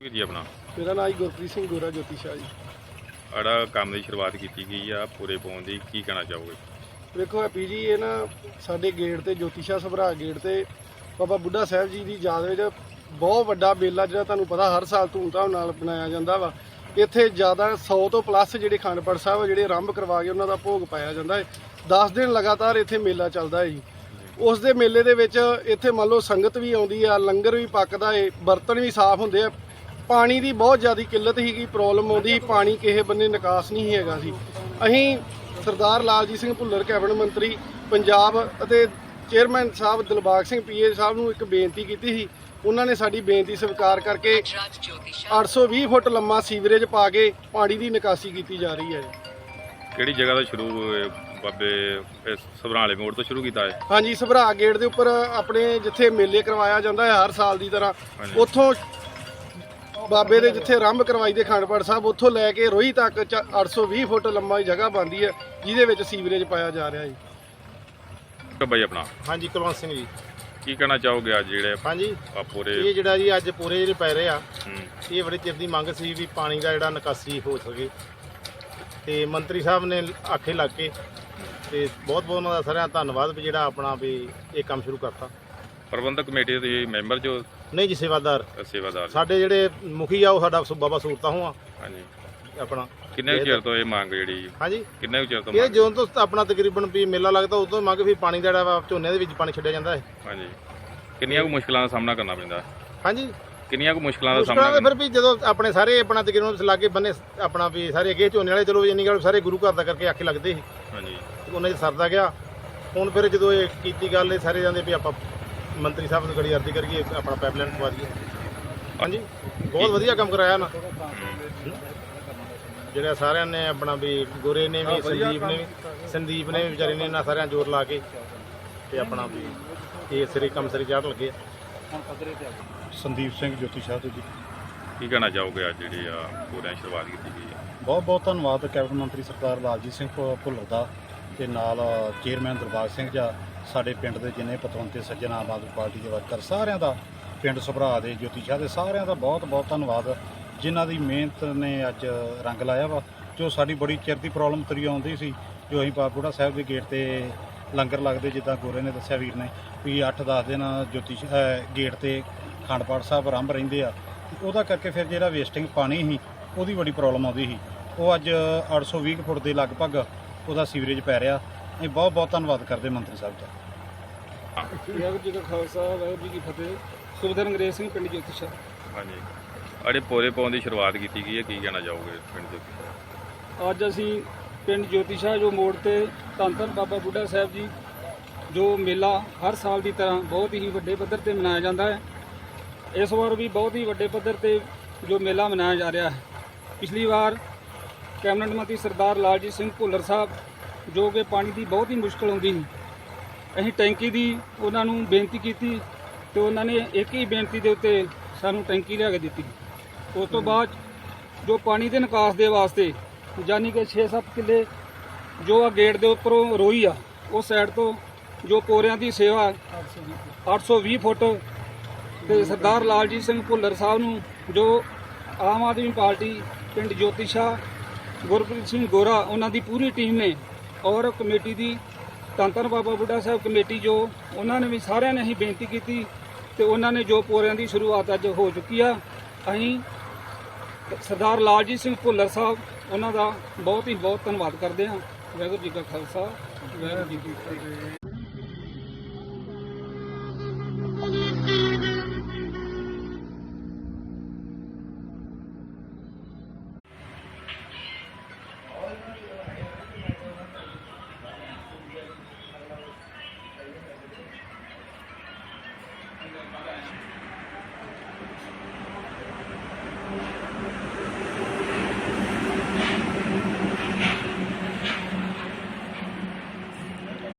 ਵੀਰ ਜੀ ਆਪਣਾ? ਮੇਰਾ ਨਾਮ ਜੀ ਗੁਰਪ੍ਰੀਤ ਸਿੰਘ ਗੋਰਾ ਜੋਤੀ ਸ਼ਾਹ ਜੀ। ਆੜਾ ਕੰਮ ਦੀ ਸ਼ੁਰੂਆਤ ਕੀਤੀ ਗਈ ਆ ਪੂਰੇ ਪਾਉਣ ਦੀ ਕੀ ਕਹਿਣਾ ਚਾਹੋਗੇ? ਵੇਖੋ ਹੈਪੀ ਜੀ ਇਹ ਨਾ ਸਾਡੇ ਗੇਟ ਤੇ ਜੋਤੀ ਸ਼ਾਹ ਸਭਰਾ ਗੇਟ ਤੇ ਬਾਬਾ ਬੁੱਢਾ ਸਾਹਿਬ ਜੀ ਦੀ ਯਾਦ ਵਿੱਚ ਬਹੁਤ ਵੱਡਾ ਮੇਲਾ ਜਿਹੜਾ ਤੁਹਾਨੂੰ ਪਤਾ ਹਰ ਸਾਲ ਧੂਮਧਾਮ ਨਾਲ ਬਣਾਇਆ ਜਾਂਦਾ ਵਾ। ਇੱਥੇ ਜ਼ਿਆਦਾ 100 ਤੋਂ ਪਲੱਸ ਜਿਹੜੇ ਖੰਡਪੜ ਸਾਹਿਬ ਜਿਹੜੇ ਆਰੰਭ ਕਰਵਾ ਕੇ ਉਹਨਾਂ ਦਾ ਭੋਗ ਪਾਇਆ ਜਾਂਦਾ ਹੈ 10 ਦਿਨ ਲਗਾਤਾਰ ਇੱਥੇ ਮੇਲਾ ਚੱਲਦਾ ਹੈ ਜੀ। ਉਸ ਦੇ ਮੇਲੇ ਦੇ ਵਿੱਚ ਇੱਥੇ ਮੰਨ ਲਓ ਸੰਗਤ ਵੀ ਆਉਂਦੀ ਆ, ਲੰਗਰ ਵੀ ਪੱਕਦਾ ਏ, ਬਰਤਨ ਵੀ ਸਾਫ਼ ਹੁੰਦੇ ਆ। ਪਾਣੀ ਦੀ ਬਹੁਤ ਜ਼ਿਆਦਾ ਕਿੱਲਤ ਸੀਗੀ ਪ੍ਰੋਬਲਮ ਆਉਂਦੀ, ਪਾਣੀ ਕਿਸੇ ਬੰਨੇ ਨਿਕਾਸ ਨਹੀਂ ਹੈਗਾ ਸੀ। ਅਸੀਂ ਸਰਦਾਰ ਲਾਲਜੀਤ ਸਿੰਘ ਭੁੱਲਰ, ਕੈਬਨਿਟ ਮੰਤਰੀ, ਪੰਜਾਬ ਅਤੇ ਚੇਅਰਮੈਨ ਸਾਹਿਬ ਦਿਲਬਾਗ ਸਿੰਘ, ਪੀਏ ਸਾਹਿਬ ਨੂੰ ਇੱਕ ਬੇਨਤੀ ਕੀਤੀ ਸੀ ਉਹਨਾਂ ਨੇ ਸਾਡੀ ਬੇਨਤੀ ਸਵੀਕਾਰ ਕਰਕੇ 820 ਫੁੱਟ ਲੰਮਾ ਸੀਵਰੇਜ ਪਾ ਕੇ ਪਾਣੀ ਦੀ ਨਿਕਾਸੀ ਕੀਤੀ ਜਾ ਰਹੀ ਹੈ ਕਿਹੜੀ ਜਗ੍ਹਾ ਤੋਂ ਸ਼ੁਰੂ ਹੋਏ ਬਾਬੇ ਸਭਰਾਲੇ ਮੋੜ ਤੋਂ ਸ਼ੁਰੂ ਕੀਤਾ ਹੈ ਹਾਂਜੀ ਸਭਰਾ ਗੇਟ ਦੇ ਉੱਪਰ ਆਪਣੇ ਜਿੱਥੇ ਮੇਲੇ ਕਰਵਾਇਆ ਜਾਂਦਾ ਹੈ ਹਰ ਸਾਲ ਦੀ ਤਰ੍ਹਾਂ। ਉੱਥੋਂ ਬਾਬੇ ਦੇ ਜਿੱਥੇ ਆਰੰਭ ਕਰਵਾਈ ਦੇ ਖੰਡਪੜ ਸਾਹਿਬ ਉੱਥੋਂ ਲੈ ਕੇ ਰੋਹੀ ਤੱਕ ਚ- 820 ਫੁੱਟ ਲੰਮਾ ਹੀ ਜਗ੍ਹਾ ਬਣਦੀ ਹੈ ਜਿਹਦੇ ਵਿੱਚ ਸੀਵਰੇਜ ਪਾਇਆ ਜਾ ਰਿਹਾ ਜੀ। ਕਿ ਬਾਈ ਆਪਣਾ। ਹਾਂਜੀ ਕੁਲਵੰਤ ਸਿੰਘ ਜੀ। ਕੀ ਕਹਿਣਾ ਚਾਹੋਗੇ ਅੱਜ ਜਿਹੜੇ ਹਾਂਜੀ। ਆ ਪੂਰੇ ਇਹ ਜਿਹੜਾ ਜੀ ਅੱਜ ਪੂਰੇ ਜਿਹੜੇ ਪੈ ਰਹੇ ਆ ਹੂੰ, ਇਹ ਬੜੇ ਚਿਰ ਦੀ ਮੰਗ ਸੀ ਵੀ ਪਾਣੀ ਦਾ ਜਿਹੜਾ ਨਿਕਾਸੀ ਹੋ ਸਕੇ। ਤੇ ਮੰਤਰੀ ਸਾਹਿਬ ਨੇ ਆਖੇ ਲੱਗ ਕੇ ਤੇ ਬਹੁਤ ਬਹੁਤ ਉਹਨਾਂ ਦਾ ਸਾਰਿਆਂ ਦਾ ਧੰਨਵਾਦ ਵੀ ਜਿਹੜਾ ਆਪਣਾ ਵੀ ਇਹ ਕੰਮ ਸ਼ੁਰੂ ਕਰਤਾ। ਪ੍ਰਬੰਧਕ ਕਮੇਟੀ ਦੇ ਮੈਂਬਰ ਜੋ ਨਹੀਂ ਜੀ ਸੇਵਾਦਾਰ। ਸੇਵਾਦਾਰ ਸਾਡੇ ਜਿਹੜੇ ਮੁਖੀ ਆ ਉਹ ਸਾਡਾ ਸੁ- ਬਾਬਾ ਸੂਰਤਾ ਹੁਆ ਹਾਂਜੀ। ਆਪਣਾ। ਕਿੰਨੇ ਕੁ ਚਿਰ ਤੋਂ ਇਹ ਮੰਗ ਜਿਹੜੀ ਹਾਂਜੀ। ਕਿੰਨੇ ਕੁ ਚਿਰ ਤੋਂ ਇਹ ਮੰਗ? ਜਦੋਂ ਤੋਂ ਆਪਣਾ ਤਕਰੀਬਨ ਵੀ ਮੇਲਾ ਲੱਗਦਾ ਉਦੋਂ ਮੰਗ ਵੀ ਪਾਣੀ ਦਾ ਜਿਹੜਾ ਵਾ ਝੋਨੇ ਦੇ ਵਿੱਚ ਪਾਣੀ ਛੱਡਿਆ ਜਾਂਦਾ ਹੈ। ਹਾਂਜੀ। ਕਿੰਨੀਆਂ ਕੁ ਮੁਸ਼ਕਲਾਂ ਦਾ ਸਾਹਮਣਾ ਕਰਨਾ ਪੈਂਦਾ? ਹਾਂਜੀ। ਕਿੰਨੀਆਂ ਕੁ ਮੁਸ਼ਕਲਾਂ ਦਾ ਮੁਸ਼ਕਲਾਂ ਸਾਹਮਣਾ ਦੇ ਫਿਰ ਵੀ ਜਦੋਂ ਆਪਣੇ ਸਾਰੇ ਆਪਣਾ ਤਕਰੀਬਨ ਲਾਗੇ ਬੰਨੇ ਆਪਣਾ ਵੀ ਸਾਰੇ ਅੱਗੇ ਝੋਨੇ ਵਾਲੇ ਚਲੋ ਇੰਨੀ ਗੱਲ ਸਾਰੇ ਗੁਰੂ ਘਰ ਦਾ ਕਰਕੇ ਆਖੇ ਲੱਗਦੇ ਸੀ। ਹਾਂਜੀ। ਤੇ ਉਹਨਾਂ 'ਚ ਸਰਦਾ ਗਿਆ। ਹੁਣ ਫਿਰ ਜਦੋਂ ਇਹ ਕੀਤੀ ਗੱਲ ਇਹ ਸਾਰੇ ਜਾਂਦੇ ਵੀ ਆਪਾਂ ਮੰਤਰੀ ਸਾਹਿਬ ਨੂੰ ਗੜੀ ਅਰਜ਼ੀ ਕਰੀਏ ਆਪਣਾ ਪਾਈਪਲਾਈਨ ਪਵਾ ਦਈਏ। ਹਾਂਜੀ। ਬਹੁਤ ਵਧੀਆ ਕੰਮ ਕਰਾਇਆ ਨਾ। ਜਿਹੜਾ ਸਾਰਿਆਂ ਨੇ ਆਪਣਾ ਵੀ ਗੋਰੇ ਨੇ ਵੀ ਸੰਦੀਪ ਨੇ ਵੀ ਸੰਦੀਪ ਨੇ ਵੀ ਵਿਚਾਰੇ ਨੇ ਇਹਨਾਂ ਸਾਰਿਆਂ ਜ਼ੋਰ ਲਾ ਕੇ ਤੇ ਆਪਣਾ ਵੀ ਇਹ ਸਿਰੇ ਕੰਮ ਸਿਰੇ ਚਾੜ ਲੱਗੇ ਆ। ਸੰਦੀਪ ਸਿੰਘ ਜੋਤੀ ਸ਼ਾਹ ਤੋਂ ਜੀ। ਕੀ ਕਹਿਣਾ ਚਾਹੋਗੇ ਅੱਜ ਜਿਹੜੀ ਆ ਪੂਰਿਆਂ ਸ਼ੁਰੂਆਤ ਕੀਤੀ ਗਈ ਹੈ ਬਹੁਤ ਬਹੁਤ ਧੰਨਵਾਦ ਕੈਬਨਿਟ ਮੰਤਰੀ ਸਰਦਾਰ ਲਾਲਜੀਤ ਸਿੰਘ ਭੁ- ਭੁੱਲਰ ਦਾ ਤੇ ਨਾਲ ਚੇਅਰਮੈਨ ਦਰਬਾਰ ਸਿੰਘ ਜਾਂ ਸਾਡੇ ਪਿੰਡ ਦੇ ਜਿੰਨੇ ਪਤਵੰਤੇ ਸੱਜਣ ਆਮ ਆਦਮੀ ਪਾਰਟੀ ਦੇ ਵਰਕਰ ਸਾਰਿਆਂ ਦਾ ਪਿੰਡ ਸੁਭਰਾ ਦੇ ਜੋਤੀ ਸ਼ਾਹ ਦੇ ਸਾਰਿਆਂ ਦਾ ਬਹੁਤ ਬਹੁਤ ਧੰਨਵਾਦ। ਜਿਨ੍ਹਾਂ ਦੀ ਮਿਹਨਤ ਨੇ ਅੱਜ ਰੰਗ ਲਾਇਆ ਵਾ ਜੋ ਸਾਡੀ ਬੜੀ ਚਿਰ ਦੀ ਪ੍ਰੋਬਲਮ ਤਰੀ ਆਉਂਦੀ ਸੀ ਜੋ ਅਸੀਂ ਬਾਬੂੜਾ ਸਾਹਿਬ ਦੇ ਗੇਟ ਤੇ ਲੰਗਰ ਲੱਗਦੇ ਜਿੱਦਾਂ ਗੋਰੇ ਨੇ ਦੱਸਿਆ ਵੀਰ ਨੇ ਵੀ 8-10 ਦਿਨ ਜੋਤੀ ਗੇਟ ਤੇ ਖੰਡ ਪਾਠ ਸਾਹਿਬ ਆਰੰਭ ਰਹਿੰਦੇ ਆ ਉਹਦਾ ਕਰਕੇ ਫਿਰ ਜਿਹੜਾ ਵੇਸਟਿੰਗ ਪਾਣੀ ਸੀ ਉਹਦੀ ਬੜੀ ਪ੍ਰੋਬਲਮ ਆਉਂਦੀ ਸੀ। ਉਹ ਅੱਜ 820 ਕੁ ਫੁੱਟ ਦੇ ਲਗਭਗ ਉਹਦਾ ਸੀਵਰੇਜ ਪੈ ਰਿਹਾ। ਅਸੀਂ ਬਹੁਤ ਬਹੁਤ ਧੰਨਵਾਦ ਕਰਦੇ ਮੰਤਰੀ ਸਾਹਿਬ ਦਾ। ਵਾਹਿਗੁਰੂ ਜੀ ਕਾ ਖਾਲਸਾ ਵਾਹਿਗੁਰੂ ਜੀ ਕੀ ਫਤਿਹ। ਸੁਬਦਰ ਅੰਗਰੇਜ਼ ਸਿੰਘ ਪਿੰਡ ਜੋਤੀਸ਼ਾ ਹਾਂਜੀ। ਅੜੇ ਪੋਰੇ ਪਾਉਣ ਦੀ ਸ਼ੁਰੂਆਤ ਕੀਤੀ ਗਈ ਹੈ, ਕੀ ਕਹਿਣਾ ਚਾਹੋਗੇ ਪਿੰਡ ਦੇ ਅੱਜ ਅਸੀਂ ਪਿੰਡ ਜੋਤੀ ਸ਼ਾਹ ਜੋ ਮੋੜ ਤੇ ਧੰਨ ਧੰਨ ਬਾਬਾ ਬੁੱਢਾ ਸਾਹਿਬ ਜੀ ਜੋ ਮੇਲਾ ਹਰ ਸਾਲ ਦੀ ਤਰ੍ਹਾਂ ਬਹੁਤ ਹੀ ਵੱਡੇ ਪੱਧਰ ਤੇ ਮਨਾਇਆ ਜਾਂਦਾ ਹੈ। ਇਸ ਵਾਰ ਵੀ ਬਹੁਤ ਹੀ ਵੱਡੇ ਪੱਧਰ ਤੇ ਜੋ ਮੇਲਾ ਮਨਾਇਆ ਜਾ ਰਿਹਾ ਹੈ। ਪਿਛਲੀ ਵਾਰ ਕੈਬਨਿਟ ਮੰਤਰੀ ਸਰਦਾਰ ਲਾਲਜੀਤ ਸਿੰਘ ਭੁੱਲਰ ਸਾਹਿਬ ਜੋ ਕਿ ਪਾਣੀ ਦੀ ਬਹੁਤ ਹੀ ਮੁਸ਼ਕਲ ਆਉਂਦੀ ਸੀ, ਅਸੀਂ ਟੈਂਕੀ ਦੀ ਉਹਨਾਂ ਨੂੰ ਬੇਨਤੀ ਕੀਤੀ ਤੇ ਉਹਨਾਂ ਨੇ ਇੱਕ ਹੀ ਬੇਨਤੀ ਦੇ ਉੱਤੇ ਸਾਨੂੰ ਟੈਂਕੀ ਲਿਆ ਕੇ ਦਿੱਤੀ। ਉਸ ਤੋਂ ਬਾਅਦ ਜੋ ਪਾਣੀ ਦੇ ਨਿਕਾਸ ਦੇ ਵਾਸਤੇ ਯਾਨੀ ਕਿ 6-7 ਕਿੱਲੇ ਜੋ ਆ ਗੇਟ ਦੇ ਉੱਪਰੋਂ ਰੋਈ ਆ ਉਹ ਸਾਈਡ ਤੋਂ ਜੋ ਕੋਰਿਆਂ ਦੀ ਸੇਵਾ 820 ਫੁੱਟ ਤੇ ਸਰਦਾਰ ਲਾਲਜੀਤ ਸਿੰਘ ਭੁੱਲਰ ਸਾਹਿਬ ਨੂੰ ਜੋ ਆਮ ਆਦਮੀ ਪਾਰਟੀ ਪਿੰਡ ਜੋਤੀਸ਼ਾ ਗੁਰਪ੍ਰੀਤ ਸਿੰਘ ਗੋਰਾ, ਉਹਨਾਂ ਦੀ ਪੂਰੀ ਟੀਮ ਨੇ ਔਰ ਕਮੇਟੀ ਦੀ ਧੰਨ ਧੰਨ ਬਾਬਾ ਬੁੱਢਾ ਸਾਹਿਬ ਕਮੇਟੀ ਜੋ ਉਹਨਾਂ ਨੇ ਵੀ ਸਾਰਿਆਂ ਨੇ ਹੀ ਬੇਨਤੀ ਕੀਤੀ ਤੇ ਉਹਨਾਂ ਨੇ ਜੋ ਪੋਰਿਆਂ ਦੀ ਸ਼ੁਰੂਆਤ ਅੱਜ ਹੋ ਚੁੱਕੀ ਆ, ਅਸੀਂ ਸਰਦਾਰ ਲਾਲਜੀਤ ਸਿੰਘ ਭੁੱਲਰ ਸਾਹਿਬ, ਉਹਨਾਂ ਦਾ ਬਹੁਤ ਹੀ ਬਹੁਤ ਧੰਨਵਾਦ ਕਰਦੇ ਹਾਂ। ਵਾਹਿਗੁਰੂ ਜੀ ਕਾ ਖਾਲਸਾ, ਵਾਹਿਗੁਰੂ ਜੀ ਕੀ ਫਤਿਹ।